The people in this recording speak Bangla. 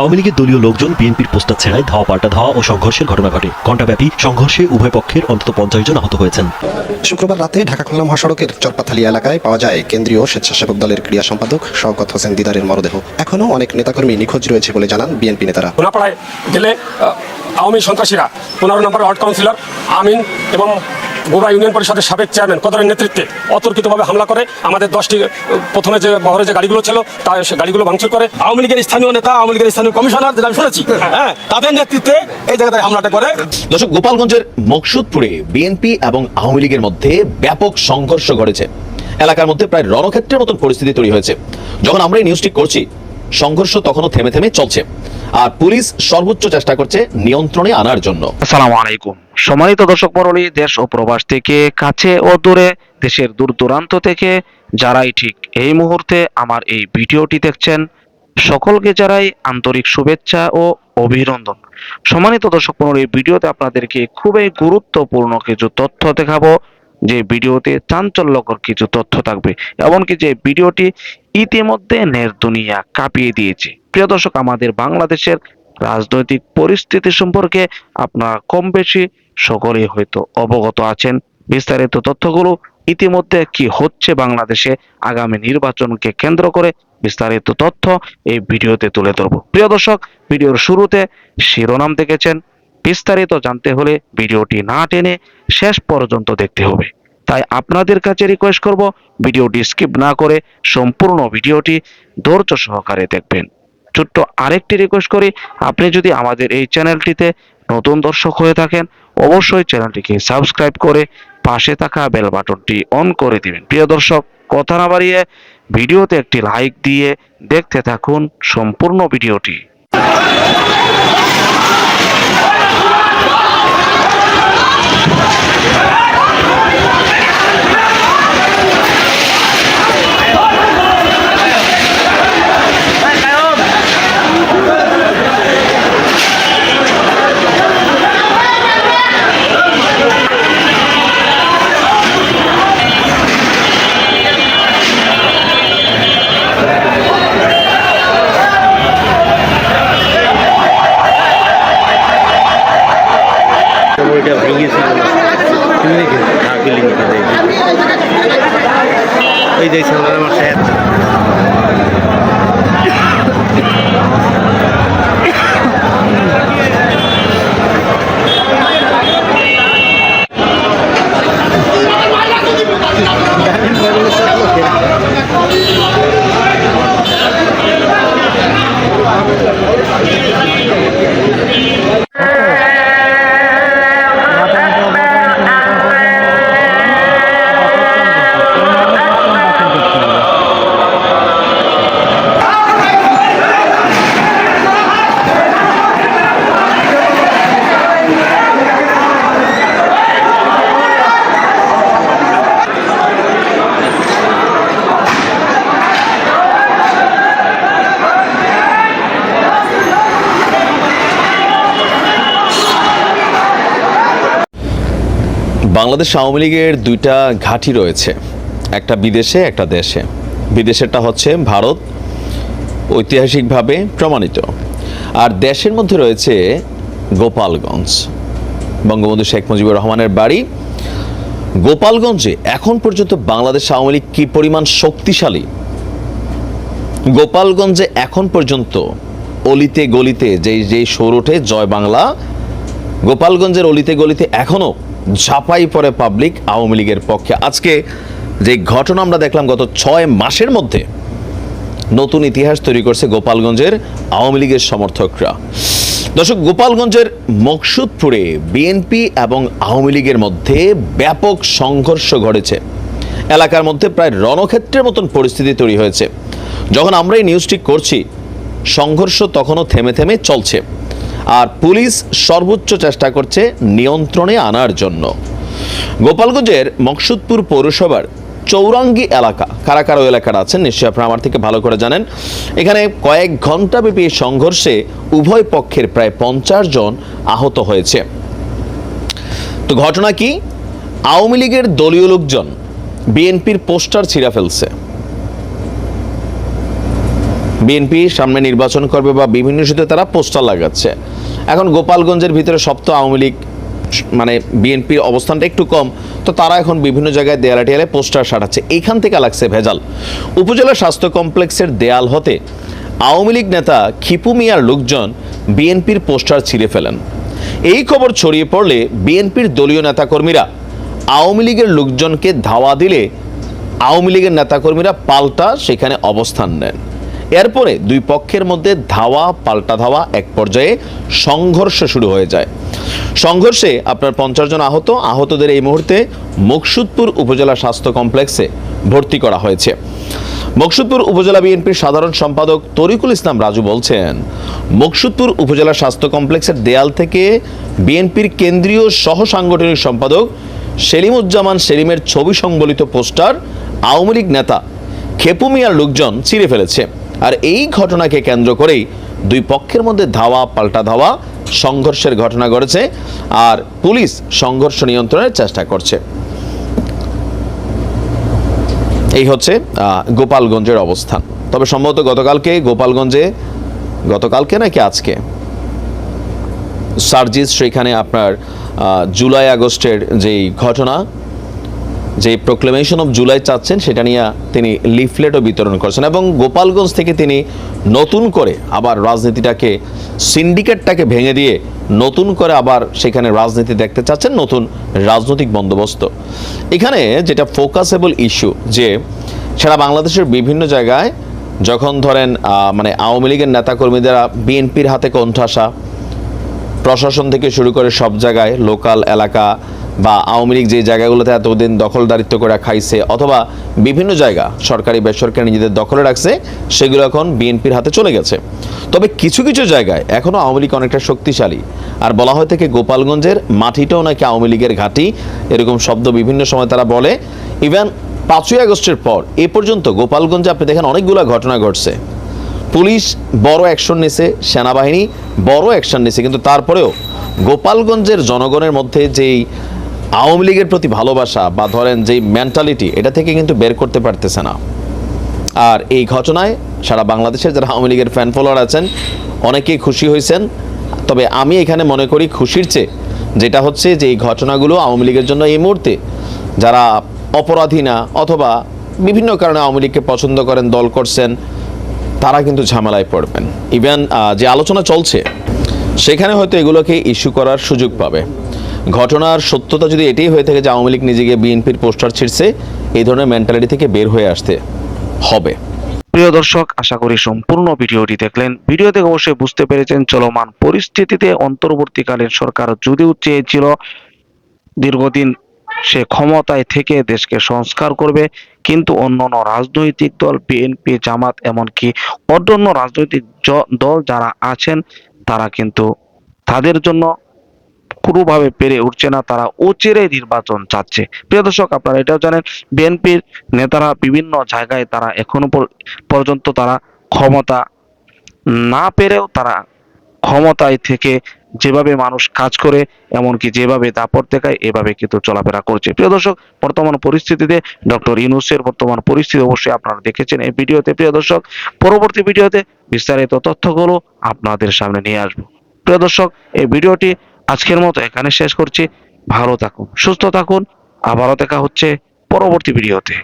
আওয়ামী লীগের দলীয় লোকজন বিএনপির পোস্টার ছেড়ায় ধাওয়া পাল্টা ধাওয়া ও সংঘর্ষের ঘটনা ঘটে। ঘণ্টাব্যাপী সংঘর্ষে উভয় পক্ষের অন্তত পঞ্চাশ জন আহত হয়েছেন। শুক্রবার রাতে ঢাকা খুলনা মহাসড়কের চরপাথালি এলাকায় পাওয়া যায় কেন্দ্রীয় স্বেচ্ছাসেবক দলের ক্রীড়া সম্পাদক শওকত হোসেন দিদারের মরদেহ। এখনও অনেক নেতাকর্মী নিখোঁজ রয়েছে বলে জানান বিএনপি নেতারা। কোনাপাড়ায় গেলে আহ, আওয়ামী সন্ত্রাসীরা। পনেরো নম্বর ওয়ার্ড কাউন্সিলর আমিন এবং গোড়া ইউনিয়ন পরিষদের সাবেক চেয়ারম্যান কদরের নেতৃত্বে অতর্কিতভাবে হামলা করে। আমাদের দশটি প্রথমে যে বহরে যে গাড়িগুলো ছিল তা সে গাড়িগুলো ভাঙচুর করে। আওয়ামী লীগের স্থানীয় নেতা আওয়ামী লীগের স্থানীয় কমিশনার যেটা আমি শুনেছি হ্যাঁ তাদের নেতৃত্বে এই জায়গায় হামলাটা করে। দর্শক গোপালগঞ্জের মকসুদপুরে বিএনপি এবং আওয়ামী লীগের মধ্যে ব্যাপক সংঘর্ষ ঘটেছে। এলাকার মধ্যে প্রায় রণক্ষেত্রের মতন পরিস্থিতি তৈরি হয়েছে। যখন আমরা এই নিউজটি করছি সংঘর্ষ তখনও থেমে থেমে চলছে। আর পুলিশ সর্বোচ্চ চেষ্টা করছে নিয়ন্ত্রণে আনার জন্য। আসসালামু আলাইকুম। সম্মানিত দর্শক মণ্ডলী, দেশ ও প্রবাস থেকে কাছে ও দূরে, দেশের দূর দূরান্ত থেকে যারাই ঠিক এই মুহূর্তে আমার এই ভিডিওটি দেখছেন, সকলকে যারাই আন্তরিক শুভেচ্ছা ও অভিনন্দন। সম্মানিত দর্শক মণ্ডলী ভিডিওতে আপনাদেরকে খুবই গুরুত্বপূর্ণ কিছু তথ্য দেখাবো, যে ভিডিওতে চাঞ্চল্যকর কিছু তথ্য থাকবে, এমনকি যে ভিডিওটি ইতিমধ্যে নের দুনিয়া কাঁপিয়ে দিয়েছে। প্রিয় দর্শক, আমাদের বাংলাদেশের রাজনৈতিক পরিস্থিতি সম্পর্কে আপনারা কম বেশি সকলেই হয়তো অবগত আছেন। বিস্তারিত তথ্যগুলো ইতিমধ্যে কি হচ্ছে বাংলাদেশে আগামী নির্বাচনকে কেন্দ্র করে বিস্তারিত তথ্য এই ভিডিওতে তুলে ধরব। প্রিয় দর্শক, ভিডিওর শুরুতে শিরোনাম দেখেছেন। বিস্তারিত জানতে হলে ভিডিওটি না টেনে শেষ পর্যন্ত দেখতে হবে। তাই আপনাদের কাছে রিকোয়েস্ট করব, ভিডিওটি স্কিপ না করে সম্পূর্ণ ভিডিওটি ধৈর্য সহকারে দেখবেন। ছোট্ট আরেকটি রিকোয়েস্ট করি। আপনি যদি আমাদের এই চ্যানেলটিতে নতুন দর্শক হয়ে থাকেন, অবশ্যই চ্যানেলটিকে সাবস্ক্রাইব করে পাশে থাকা বেল বাটনটি অন করে দিবেন। প্রিয় দর্শক, কথা না বাড়িয়ে ভিডিওতে একটি লাইক দিয়ে দেখতে থাকুন সম্পূর্ণ ভিডিওটি। যে বাংলাদেশ আওয়ামী লীগের দুইটা ঘাঁটি রয়েছে, একটা বিদেশে, একটা দেশে। বিদেশেরটা হচ্ছে ভারত, ঐতিহাসিকভাবে প্রমাণিত। আর দেশের মধ্যে রয়েছে গোপালগঞ্জ। বঙ্গবন্ধু শেখ মুজিবুর রহমানের বাড়ি। গোপালগঞ্জে এখন পর্যন্ত বাংলাদেশ আওয়ামী লীগ কী পরিমাণ শক্তিশালী? গোপালগঞ্জে এখন পর্যন্ত অলিতে গলিতে যেই যেই সৌর ওঠে, জয় বাংলা, গোপালগঞ্জের অলিতে গলিতে এখনও ঝাঁপাই পড়ে পাবলিক আওয়ামী লীগের পক্ষে। আজকে যে ঘটনা আমরা দেখলাম গত ছয় মাসের মধ্যে নতুন ইতিহাস তৈরি করছে গোপালগঞ্জের আওয়ামী লীগের সমর্থকরা। দর্শক, গোপালগঞ্জের মকসুদপুরে বিএনপি এবং আওয়ামী লীগের মধ্যে ব্যাপক সংঘর্ষ ঘটেছে। এলাকার মধ্যে প্রায় রণক্ষেত্রের মতন পরিস্থিতি তৈরি হয়েছে। যখন আমরা এই নিউজটি করছি, সংঘর্ষ তখনও থেমে থেমে চলছে। আর পুলিশ সর্বোচ্চ চেষ্টা করছে নিয়ন্ত্রণে আনার জন্য। গোপালগঞ্জের মকসুদপুর পৌরসভার চৌরাঙ্গি এলাকা কারা কারা এলাকার আছেন, নিশ্চয়ই আপনারা আমার থেকে ভালো করে জানেন। এখানে কয়েক ঘন্টাব্যাপী সংঘর্ষে উভয় পক্ষের প্রায় পঞ্চাশ জন আহত হয়েছে। তো ঘটনা কি? আওয়ামী লীগের দলীয় লোকজন বিএনপির পোস্টার ছিঁড়া ফেলছে। বিএনপি সামনে নির্বাচন করবে বা বিভিন্ন ইস্যুতে তারা পোস্টার লাগাচ্ছে। এখন গোপালগঞ্জের ভিতরে সব তো আওয়ামী লীগ মানে বিএনপির অবস্থানটা একটু কম, তো তারা এখন বিভিন্ন জায়গায় দেয়ালে টেয়ালে পোস্টার সাটাচ্ছে এইখান থেকে লাগছে ভেজাল। উপজেলা স্বাস্থ্য কমপ্লেক্সের দেয়াল হতে আওয়ামী লীগ নেতা খিপু মিয়ার লোকজন বিএনপির পোস্টার ছিঁড়ে ফেলেন। এই খবর ছড়িয়ে পড়লে বিএনপির দলীয় নেতাকর্মীরা আওয়ামী লীগের লোকজনকে ধাওয়া দিলে আওয়ামী লীগের নেতাকর্মীরা পাল্টা সেখানে অবস্থান নেন। এরপরে দুই পক্ষের মধ্যে ধাওয়া, পাল্টা ধাওয়া এক পর্যায়ে সংঘর্ষ শুরু হয়ে যায়। সংঘর্ষে আপনার পঞ্চাশ জন আহত। আহতদের এই মুহূর্তে মুকসুদপুর উপজেলা স্বাস্থ্য কমপ্লেক্সে ভর্তি করা হয়েছে। মকসুদপুর উপজেলা বিএনপির সাধারণ সম্পাদক তরিকুল ইসলাম রাজু বলছেন, মকসুদপুর উপজেলা স্বাস্থ্য কমপ্লেক্সের দেয়াল থেকে বিএনপির কেন্দ্রীয় সহ সাংগঠনিক সম্পাদক সেলিমুজ্জামান সেলিমের ছবি সংবলিত পোস্টার আওয়ামী লীগ নেতা খেপু মিয়ার লোকজন ছিঁড়ে ফেলেছে। আর এই ঘটনাকে কেন্দ্র করেই দুই পক্ষের মধ্যে ধাওয়া, পাল্টা ধাওয়া, সংঘর্ষের ঘটনা ঘটেছে আর পুলিশ সংঘর্ষ নিয়ন্ত্রণের চেষ্টা করছে। এই হচ্ছে গোপালগঞ্জের অবস্থান। তবে সম্ভবত গতকালকে গোপালগঞ্জে, গতকালকে নাকি আজকে? সার্জিস, সেখানে আপনার জুলাই আগস্টের যেই ঘটনা যে প্রোক্লেমেশন অফ জুলাই চাচ্ছেন, সেটা নিয়ে তিনি লিফলেটও বিতরণ করছেন এবং গোপালগঞ্জ থেকে তিনি নতুন করে আবার রাজনীতিটাকে সিন্ডিকেটটাকে ভেঙে দিয়ে নতুন করে আবার সেখানে রাজনীতি দেখতে চাচ্ছেন নতুন রাজনৈতিক বন্দোবস্ত। এখানে যেটা ফোকাসেবল ইস্যু যে সারা বাংলাদেশের বিভিন্ন জায়গায় যখন ধরেন মানে আওয়ামী লীগের নেতাকর্মীরা বিএনপির হাতে কণ্ঠাসা, প্রশাসন থেকে শুরু করে সব জায়গায় লোকাল এলাকা বা আওয়ামী লীগ যে জায়গাগুলোতে এতদিন দখলদারিত্ব করে খাইছে অথবা বিভিন্ন জায়গা সরকারি বেসরকারি নিজেদের দখলে রাখছে, সেগুলো এখন বিএনপির হাতে চলে গেছে। তবে কিছু কিছু জায়গায় এখনও আওয়ামী লীগ অনেকটা শক্তিশালী। আর বলা হয় থেকে গোপালগঞ্জের মাটিটাও নাকি আওয়ামী লীগের ঘাঁটি, এরকম শব্দ বিভিন্ন সময় তারা বলে। ইভেন পাঁচই আগস্টের পর এ পর্যন্ত গোপালগঞ্জে আপনি দেখেন অনেকগুলো ঘটনা ঘটছে। পুলিশ বড় অ্যাকশন নিছে, সেনাবাহিনী বড় অ্যাকশন নিছে, কিন্তু তারপরেও গোপালগঞ্জের জনগণের মধ্যে যেই আওয়ামী লীগের প্রতি ভালোবাসা বা ধরেন যেই মেন্টালিটি এটা থেকে কিন্তু বের করতে পারতেছে না। আর এই ঘটনায় সারা বাংলাদেশের যারা আওয়ামী লীগের ফ্যান ফলোয়ার আছেন, অনেকেই খুশি হয়েছেন। তবে আমি এখানে মনে করি খুশির চেয়ে যেটা হচ্ছে যে এই ঘটনাগুলো আওয়ামী লীগের জন্য এই মুহূর্তে যারা অপরাধী না অথবা বিভিন্ন কারণে আওয়ামী লীগকে পছন্দ করেন, দল করছেন, তারা কিন্তু ঝামেলায় পড়বেন। ইভেন যে আলোচনা চলছে, সেখানে হয়তো এগুলোকে ইস্যু করার সুযোগ পাবে। ঘটনার সত্যতা যদি এটাই হয়ে থাকে যে আওয়ামী লীগ নিজেকে বিএনপির পোস্টার ছিঁড়ছে, এই ধরনের মেন্টালিটি থেকে বের হয়ে আসতে হবে। প্রিয় দর্শক, আশা করি সম্পূর্ণ ভিডিওটি দেখলেন। ভিডিও থেকে অবশ্যই বুঝতে পেরেছেন চলমান পরিস্থিতিতে অন্তর্বর্তীকালীন সরকার যদিও চেয়েছিল দীর্ঘদিন সে ক্ষমতায় থেকে দেশকে সংস্কার করবে, কিন্তু অন্যান্য রাজনৈতিক দল, বিএনপি, জামাত এমনকি অন্যান্য রাজনৈতিক দল যারা আছেন, তারা কিন্তু তাদের জন্য কোনোভাবে পেরে উঠছে না, তারা অচিরে নির্বাচন চাচ্ছে। প্রিয় দর্শক, আপনারা এটাও জানেন, বিএনপির নেতারা বিভিন্ন জায়গায় তারা এখনও পর- পর্যন্ত তারা ক্ষমতা না পেরেও তারা ক্ষমতায় থেকে যেভাবে মানুষ কাজ করে, এমনকি যেভাবে দাপট দেখায়, এভাবে কিন্তু চলাফেরা করছে। প্রিয় দর্শক, বর্তমান পরিস্থিতিতে ডক্টর ইউনুসের বর্তমান পরিস্থিতি অবশ্যই আপনারা দেখেছেন এই ভিডিওতে। প্রিয় দর্শক, পরবর্তী ভিডিওতে বিস্তারিত তথ্যগুলো আপনাদের সামনে নিয়ে আসব। প্রিয় দর্শক, এই ভিডিওটি আজকের মতো এখানে শেষ করছি। ভালো থাকুন সুস্থ থাকুন। আবারও দেখা হচ্ছে পরবর্তী ভিডিওতে।